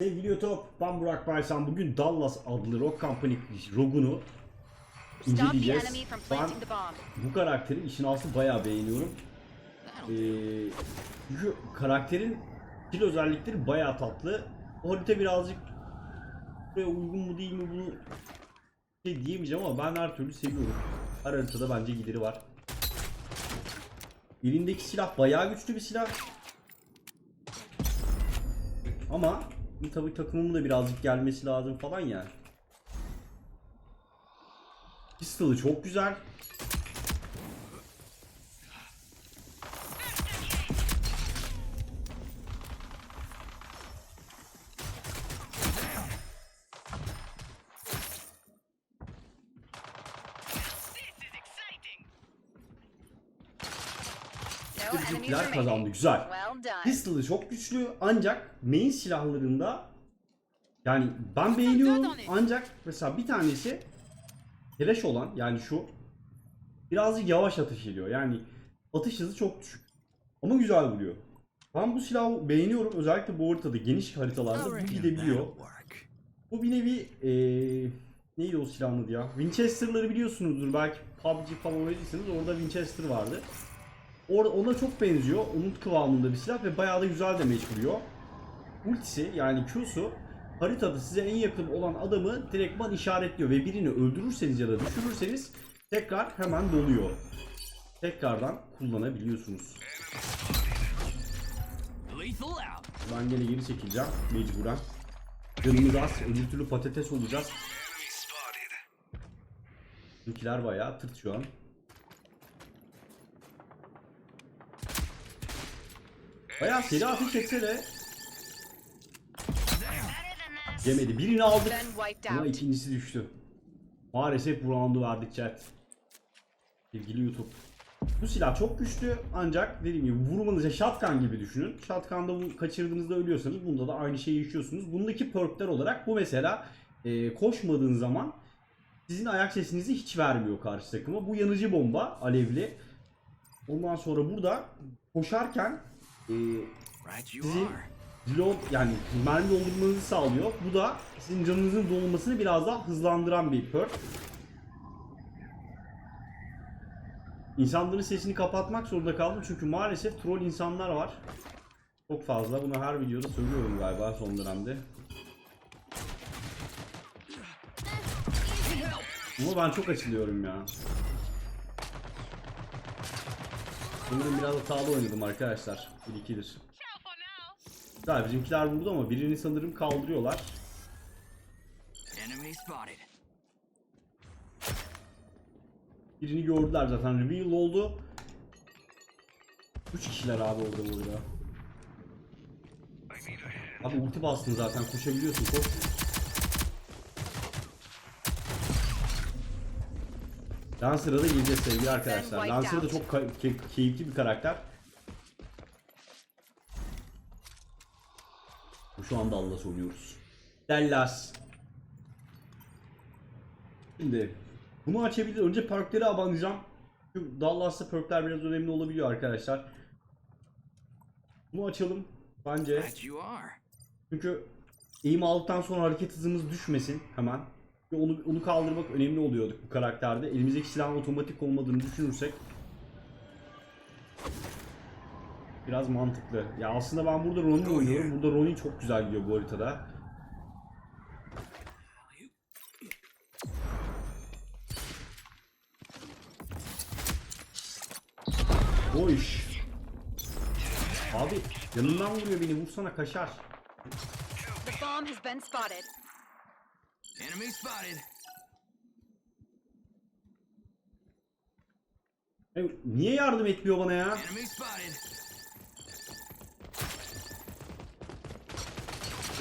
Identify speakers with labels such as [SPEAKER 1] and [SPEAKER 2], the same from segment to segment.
[SPEAKER 1] Sevgili YouTube, ben Burak Baysan. Bugün Dallas adlı Rock Company
[SPEAKER 2] the
[SPEAKER 1] inceleyeceğiz. Ben bu karakteri işin aslı bayağı beğeniyorum. Ee, çünkü karakterin skill özellikleri bayağı tatlı. Harita birazcık uygun mu değil mi bunu şey diyemeyeceğim ama ben her türlü seviyorum. Her haritada bence gideri var. Elindeki silah bayağı güçlü bir silah. Ama tabii takımımın da birazcık gelmesi lazım falan ya. Pistol'ı çok güzel. Kazandı güzel. Pistol'ı çok güçlü ancak main silahlarında yani ben beğeniyorum ancak mesela bir tanesi flash olan yani şu birazcık yavaş atış ediyor. Yani atış hızı çok düşük. Ama güzel vuruyor. Ben bu silahı beğeniyorum. Özellikle bu haritada geniş haritalarda bu gidebiliyor. Bu bir nevi eee neydi o silahın adı ya? Winchester'ları biliyorsunuzdur belki PUBG falan oynadıysanız orada Winchester vardı. Orada ona çok benziyor. Onun kıvamında bir silah ve bayağı da güzel damage vuruyor. Ultisi yani Q'su haritada size en yakın olan adamı direktman işaretliyor ve birini öldürürseniz ya da düşürürseniz tekrar hemen doluyor. Tekrardan kullanabiliyorsunuz. Ben gene geri çekileceğim mecburen. Canımız az, öbür türlü patates olacağız. Bizimkiler bayağı tırt şu an. Bayağı seri etse de yemedi. Birini aldık ama ikincisi düştü. Maalesef bu roundu verdik chat. Sevgili YouTube. Bu silah çok güçlü ancak dediğim gibi vurmanıza shotgun gibi düşünün. Shotgun'da bu kaçırdığınızda ölüyorsanız bunda da aynı şeyi yaşıyorsunuz. Bundaki perkler olarak bu mesela e, koşmadığın zaman sizin ayak sesinizi hiç vermiyor karşı takıma. Bu yanıcı bomba alevli. Ondan sonra burada koşarken e, sizin
[SPEAKER 3] are.
[SPEAKER 1] reload yani mermi doldurmanızı sağlıyor. Bu da sizin canınızın dolmasını biraz daha hızlandıran bir perk. İnsanların sesini kapatmak zorunda kaldım çünkü maalesef troll insanlar var. Çok fazla. Bunu her videoda söylüyorum galiba son dönemde. Ama ben çok açılıyorum ya. Sanırım biraz hatalı oynadım arkadaşlar. 1-2'dir. Güzel bizimkiler vurdu ama birini sanırım kaldırıyorlar. Birini gördüler zaten. Reveal oldu. 3 kişiler abi orada burada. Abi ulti bastın zaten koşabiliyorsun koş. Lancer'a da geleceğiz sevgili arkadaşlar. Lancer da çok key- keyifli bir karakter. Şu anda Dallas oynuyoruz. Dallas. Şimdi bunu açabilir. Önce perkleri abanacağım. Çünkü Dallas'ta perkler biraz önemli olabiliyor arkadaşlar. Bunu açalım. Bence.
[SPEAKER 3] Right you are.
[SPEAKER 1] Çünkü eğim aldıktan sonra hareket hızımız düşmesin hemen. Ve onu, onu kaldırmak önemli oluyordu bu karakterde. Elimizdeki silahın otomatik olmadığını düşünürsek. Biraz mantıklı. Ya aslında ben burada Ronin oynuyorum. Burada Ronin çok güzel gidiyor bu haritada. O iş. Abi yanından vuruyor beni vursana kaşar.
[SPEAKER 2] The bomb has been spotted.
[SPEAKER 3] Enemy spotted.
[SPEAKER 1] Niye yardım etmiyor bana ya?
[SPEAKER 3] Enemy spotted.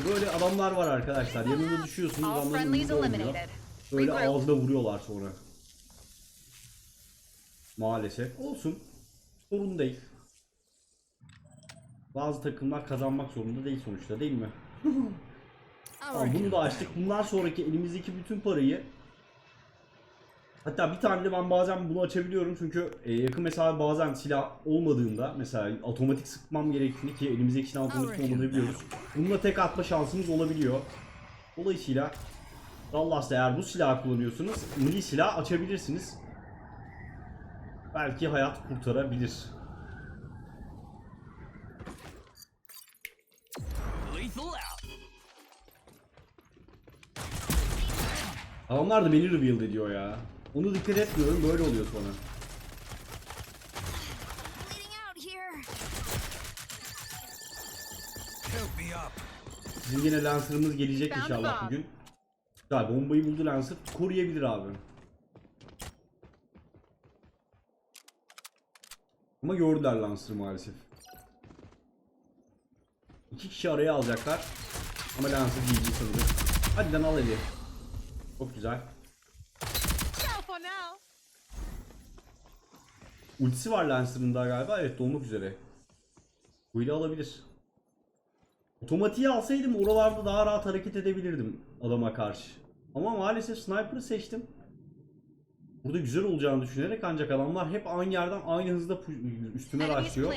[SPEAKER 1] Böyle adamlar var arkadaşlar. Yanında düşüyorsunuz adamların önünde. Böyle ağzına vuruyorlar sonra. Maalesef. Olsun. Sorun değil. Bazı takımlar kazanmak zorunda değil sonuçta değil mi? Tamam, bunu da açtık. Bundan sonraki elimizdeki bütün parayı Hatta bir tane de ben bazen bunu açabiliyorum çünkü e, yakın mesafe bazen silah olmadığında mesela otomatik sıkmam gerektiğinde ki elimizdeki silah otomatik olmadığını biliyoruz. Bununla tek atma şansımız olabiliyor. Dolayısıyla Dallas'ta eğer bu silahı kullanıyorsunuz milli silah açabilirsiniz. Belki hayat kurtarabilir. Adamlar da beni reveal ediyor ya. Onu dikkat etmiyorum böyle oluyor sonra. Bizim yine Lancer'ımız gelecek inşallah bugün. Güzel bombayı buldu Lancer. Koruyabilir abi. Ama gördüler Lancer'ı maalesef. İki kişi araya alacaklar. Ama Lancer GG sanırım. Hadi lan al eli. Çok güzel. Ultisi var Lancer'ın daha galiba. Evet dolmak üzere. Bu ile alabilir. Otomatiği alsaydım oralarda daha rahat hareket edebilirdim adama karşı. Ama maalesef sniper'ı seçtim. Burada güzel olacağını düşünerek ancak adamlar hep aynı yerden aynı hızda üstüme başlıyor.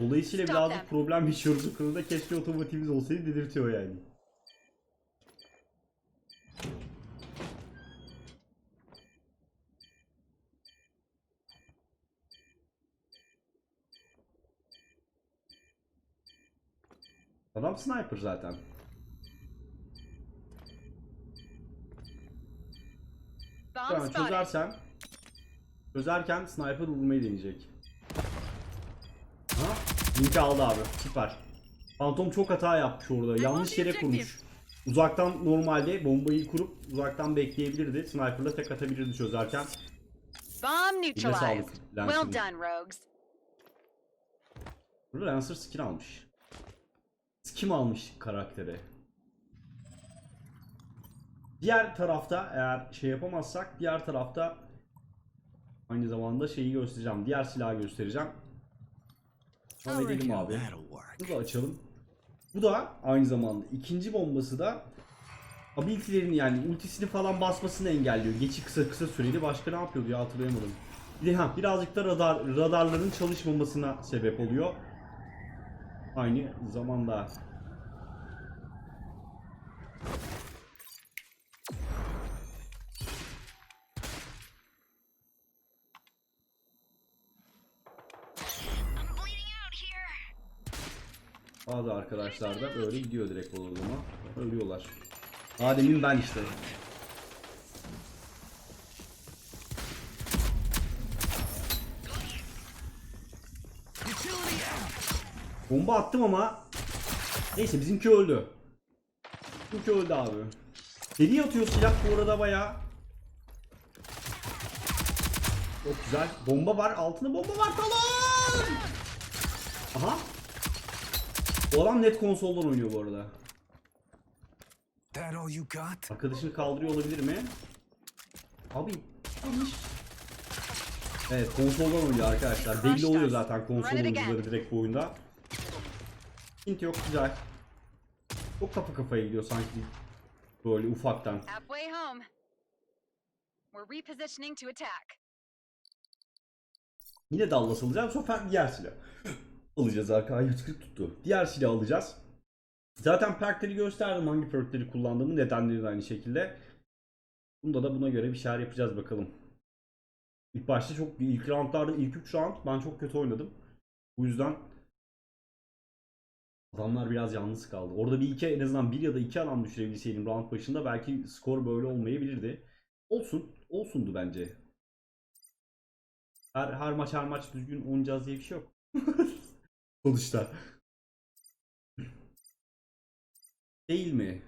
[SPEAKER 1] Dolayısıyla
[SPEAKER 2] them.
[SPEAKER 1] problem yaşıyoruz bu konuda. Keşke otomatiğimiz olsaydı dedirtiyor yani. Adam sniper zaten. Tamam çözersen çözerken sniper vurmayı deneyecek. Ha? Linki aldı abi. Süper. Phantom çok hata yapmış orada. Yanlış yere kurmuş. Uzaktan normalde bombayı kurup uzaktan bekleyebilirdi. Sniper'la tek atabilirdi çözerken.
[SPEAKER 2] Bomb neutralized. Well done, rogues.
[SPEAKER 1] Burada Lancer skin almış. Kim almış karaktere? Diğer tarafta eğer şey yapamazsak diğer tarafta aynı zamanda şeyi göstereceğim. Diğer silahı göstereceğim. Devam edelim abi. Bunu da açalım. Bu da aynı zamanda ikinci bombası da ability'lerini yani ultisini falan basmasını engelliyor. Geçi kısa kısa süreli. Başka ne yapıyordu ya hatırlayamadım. Bir ha, birazcık da radar, radarların çalışmamasına sebep oluyor. Aynı zamanda. Bazı arkadaşlar da böyle gidiyor direkt o zaman. Ölüyorlar. Adem'in ben işte. Bomba attım ama neyse bizimki öldü. Bizimki öldü abi. Deli atıyor silah bu arada baya. Çok güzel. Bomba var. Altında bomba var. Talon! Aha. Bu adam net konsoldan oynuyor bu arada.
[SPEAKER 3] That all you got?
[SPEAKER 1] Arkadaşını kaldırıyor olabilir mi? Abi yanlış. Evet konsoldan oynuyor arkadaşlar. Belli oluyor zaten konsol oyuncuları direkt bu oyunda. Hint yok güzel. Çok kafa kafaya gidiyor sanki böyle ufaktan.
[SPEAKER 2] Halfway home. We're repositioning to attack.
[SPEAKER 1] Yine Dallas alacağım. Sefer diğer silah. alacağız arkadaşlar. 140 tuttu. Diğer silah alacağız. Zaten perkleri gösterdim hangi perkleri kullandığımı. Nedenleri de aynı şekilde. Bunda da buna göre bir şeyler yapacağız bakalım. İlk başta çok ilk roundlarda ilk 3 round ben çok kötü oynadım. Bu yüzden adamlar biraz yalnız kaldı. Orada bir iki en azından bir ya da iki adam düşürebilseydim round başında belki skor böyle olmayabilirdi. Olsun. Olsundu bence. Her, her maç her maç düzgün oynayacağız diye bir şey yok. Sonuçta. Değil mi?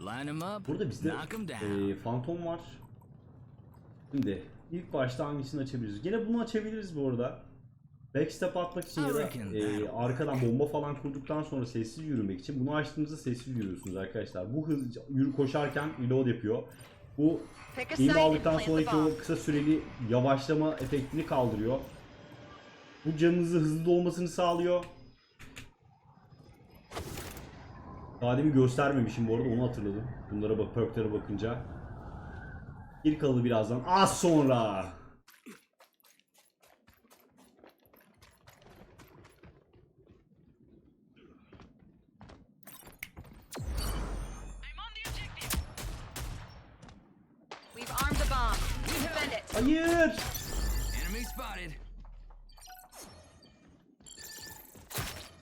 [SPEAKER 3] Line them up.
[SPEAKER 1] Burada bizde e, Phantom var. Şimdi ilk başta hangisini açabiliriz? Gene bunu açabiliriz bu arada. Backstep atmak için ya da e, arkadan bomba falan kurduktan sonra sessiz yürümek için bunu açtığınızda sessiz yürüyorsunuz arkadaşlar. Bu hız yürü koşarken reload yapıyor. Bu
[SPEAKER 2] and
[SPEAKER 1] aldıktan sonraki o kısa süreli yavaşlama efektini kaldırıyor. Bu canınızı hızlı dolmasını sağlıyor. Daha demin göstermemişim bu arada onu hatırladım. Bunlara bak perklere bakınca. Bir kalı birazdan. Az sonra.
[SPEAKER 2] We've armed the bomb. Defend it.
[SPEAKER 1] Hayır.
[SPEAKER 3] Enemy spotted.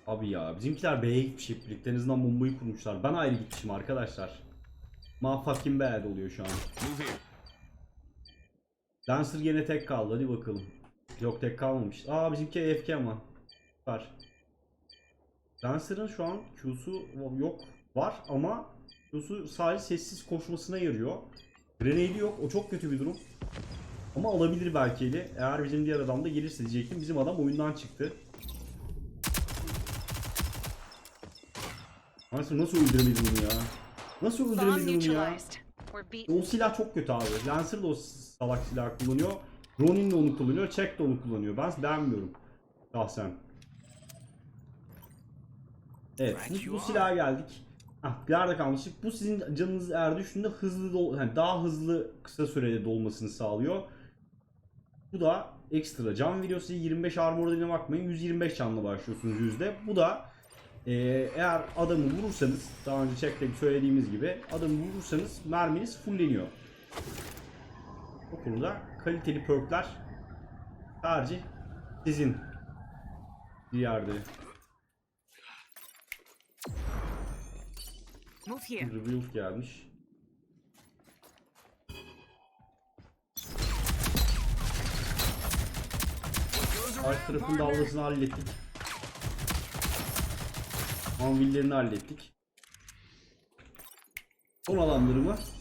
[SPEAKER 1] Abi ya bizimkiler B'ye gitmiş hep birlikte. En azından bombayı kurmuşlar. Ben ayrı gitmişim arkadaşlar. Motherfucking bad oluyor şu an. Lancer gene tek kaldı hadi bakalım. Yok tek kalmamış. Aa bizimki AFK ama. Var. Lancer'ın şu an Q'su yok. Var ama Q'su sadece sessiz koşmasına yarıyor. Grenade'i yok. O çok kötü bir durum. Ama alabilir belki eli. Eğer bizim diğer adam da gelirse diyecektim. Bizim adam oyundan çıktı. Lancer nasıl öldüremedi bunu ya? Nasıl
[SPEAKER 2] Bomb
[SPEAKER 1] öldüremedi bunu ya? O silah çok kötü abi. Lancer de o salak silah kullanıyor. Ronin de onu kullanıyor. Check de onu kullanıyor. Ben beğenmiyorum. Şahsen. Evet bu, bu silaha geldik. Ah bir yerde kalmıştık. Bu sizin canınız eğer düştüğünde hızlı dol yani daha hızlı kısa sürede dolmasını sağlıyor. Bu da ekstra can veriyor size 25 armor'ına bakmayın 125 canla başlıyorsunuz yüzde. Bu da ee, eğer adamı vurursanız daha önce check'te söylediğimiz gibi adamı vurursanız merminiz fullleniyor. Bu konuda kaliteli perkler tercih sizin bir
[SPEAKER 2] here.
[SPEAKER 1] Reveal gelmiş. Alt tarafın dalgasını hallettik. Anvillerini hallettik. Son alanlarımı Evet,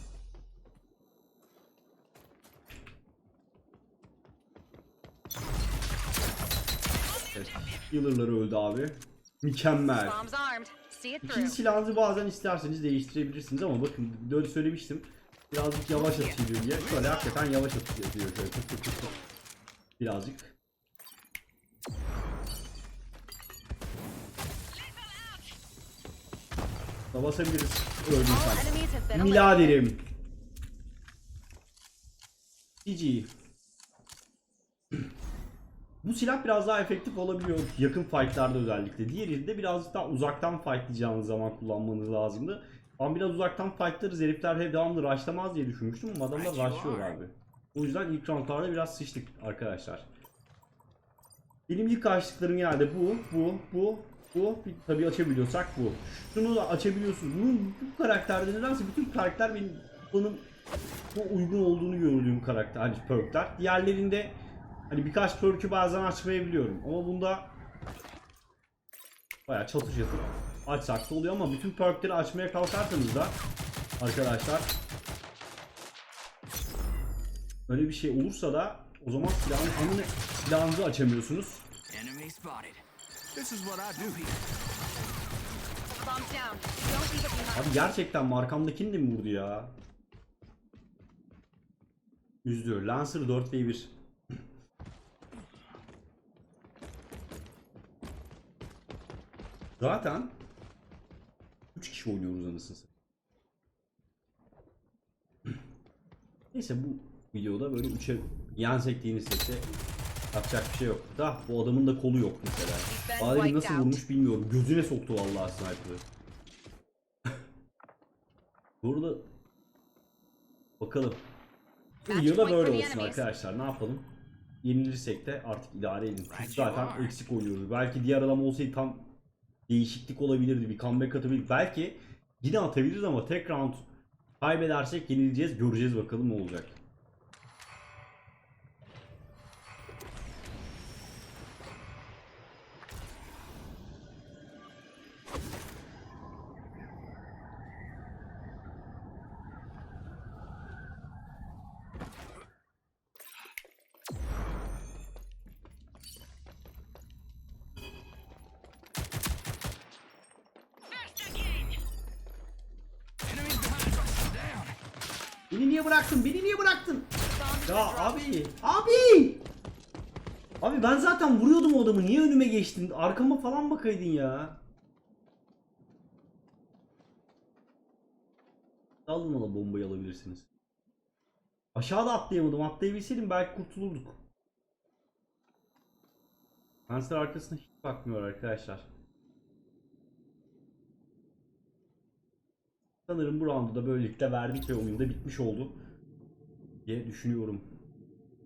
[SPEAKER 1] Healer'ları öldü abi. Mükemmel. İkinci silahınızı bazen isterseniz değiştirebilirsiniz ama bakın böyle söylemiştim. Birazcık yavaş atıyor diye. Şöyle hakikaten yavaş atıyor diyor şöyle tık tık tık tık. Birazcık. Da basabiliriz. Öldüm sen. Miladerim. GG. Bu silah biraz daha efektif olabiliyor yakın fightlarda özellikle. Diğerinde birazcık daha uzaktan fightlayacağınız zaman kullanmanız lazımdı. Ben biraz uzaktan fightlarız herifler hep devamlı rushlamaz diye düşünmüştüm ama adamlar rushlıyor abi. O yüzden ilk roundlarda biraz sıçtık arkadaşlar. Benim ilk açtıklarım geldi bu, bu, bu, bu. Tabii açabiliyorsak bu. Şunu da açabiliyorsunuz. Bunun bu karakterde nedense bütün karakter benim kullanım bu uygun olduğunu gördüğüm karakter hani perkler. Diğerlerinde hani birkaç perk'ü bazen açmayabiliyorum. Ama bunda bayağı çatır çatır açsak da oluyor. Ama bütün perk'leri açmaya kalkarsanız da arkadaşlar öyle bir şey olursa da o zaman silahın anını silahınızı açamıyorsunuz. Abi gerçekten markamdakini de mi vurdu ya? Üzdü. Lancer 4 Zaten 3 kişi oynuyoruz anasını. Neyse bu videoda böyle 3'e yensek diye hissetti. Yapacak bir şey yok. Da bu adamın da kolu yok mesela.
[SPEAKER 2] Wiped
[SPEAKER 1] nasıl vurmuş bilmiyorum. Gözüne soktu vallahi sniper'ı. Burada bakalım. Bu videoda böyle olsun arkadaşlar. Ne yapalım? Yenilirsek de artık idare edin. Çünkü zaten eksik oynuyoruz. Belki diğer adam olsaydı tam değişiklik olabilirdi. Bir comeback atabilir. Belki yine atabiliriz ama tek round kaybedersek yenileceğiz. Göreceğiz bakalım ne olacak. Beni niye bıraktın? Beni niye bıraktın? Ya abi, abi! Abi ben zaten vuruyordum o adamı. Niye önüme geçtin? Arkama falan bakaydın ya. Alın ona bombayı alabilirsiniz. Aşağıda atlayamadım. Atlayabilseydim belki kurtulurduk. Lancer arkasına hiç bakmıyor arkadaşlar. Sanırım bu roundu da böylelikle verdik ve oyun da bitmiş oldu. Diye düşünüyorum.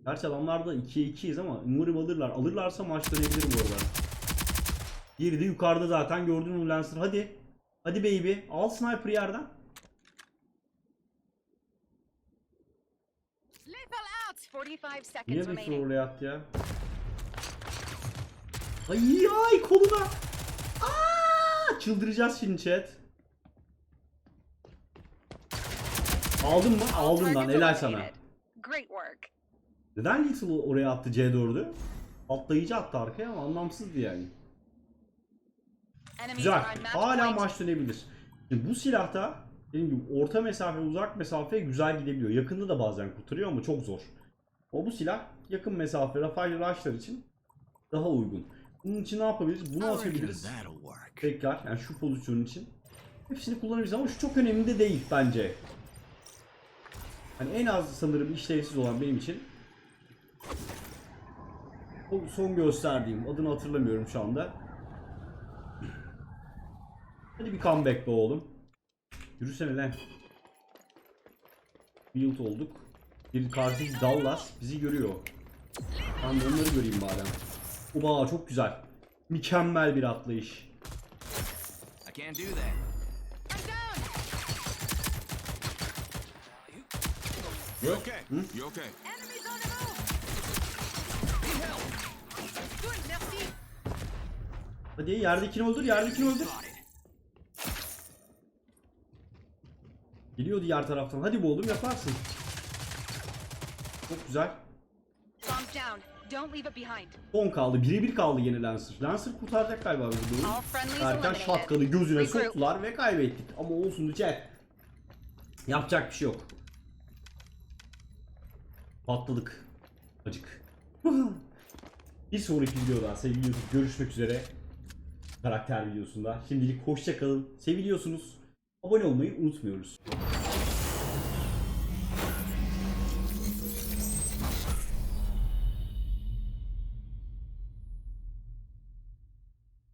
[SPEAKER 1] Gerçi adamlar da 2'ye 2'yiz ama umarım alırlar. Alırlarsa maç dönebilir bu arada. Diğeri de yukarıda zaten gördün mü Lancer hadi. Hadi baby al sniper yerden.
[SPEAKER 2] Lethal out! 45 seconds
[SPEAKER 1] Niye
[SPEAKER 2] remaining.
[SPEAKER 1] oraya attı ya? Ay ay koluna. Aa, çıldıracağız şimdi chat. Aldın mı? Aldın lan helal sana. Neden Little oraya attı C4'ü? Atlayıcı attı arkaya ama anlamsızdı yani. Güzel. Hala maç dönebilir. Şimdi bu silahta dediğim gibi orta mesafe, uzak mesafeye güzel gidebiliyor. Yakında da bazen kurtarıyor ama çok zor. O bu silah yakın mesafe Rafael Rush'lar için daha uygun. Bunun için ne yapabiliriz? Bunu atabiliriz. Tekrar yani şu pozisyonun için. Hepsini kullanabiliriz ama şu çok önemli de değil bence. Hani en az sanırım işlevsiz olan benim için o son gösterdiğim adını hatırlamıyorum şu anda. Hadi bir comeback be oğlum. Yürüsene lan. Build olduk. Bir karşı Dallas bizi görüyor. Ben de onları göreyim bari. Oba çok güzel. Mükemmel bir atlayış.
[SPEAKER 3] I can't do that. You okay? You okay?
[SPEAKER 2] Enemies on the move! Good, merci!
[SPEAKER 1] Hadi yerdekini öldür, yerdekini öldür.
[SPEAKER 3] Spotted.
[SPEAKER 1] Geliyor diğer taraftan. Hadi bu oğlum yaparsın. Çok güzel.
[SPEAKER 2] Bombs down. Don't leave it behind.
[SPEAKER 1] 10 kaldı. Birebir kaldı yine Lancer. Lancer kurtaracak galiba bizi
[SPEAKER 2] friendlies
[SPEAKER 1] Erken şatkanı gözüne soktular ve kaybettik. Ama olsun chat. Yapacak bir şey yok. Patladık. Acık. bir sonraki videoda sevgili görüşmek üzere. Karakter videosunda. Şimdilik hoşça kalın. Seviliyorsunuz. Abone olmayı unutmuyoruz.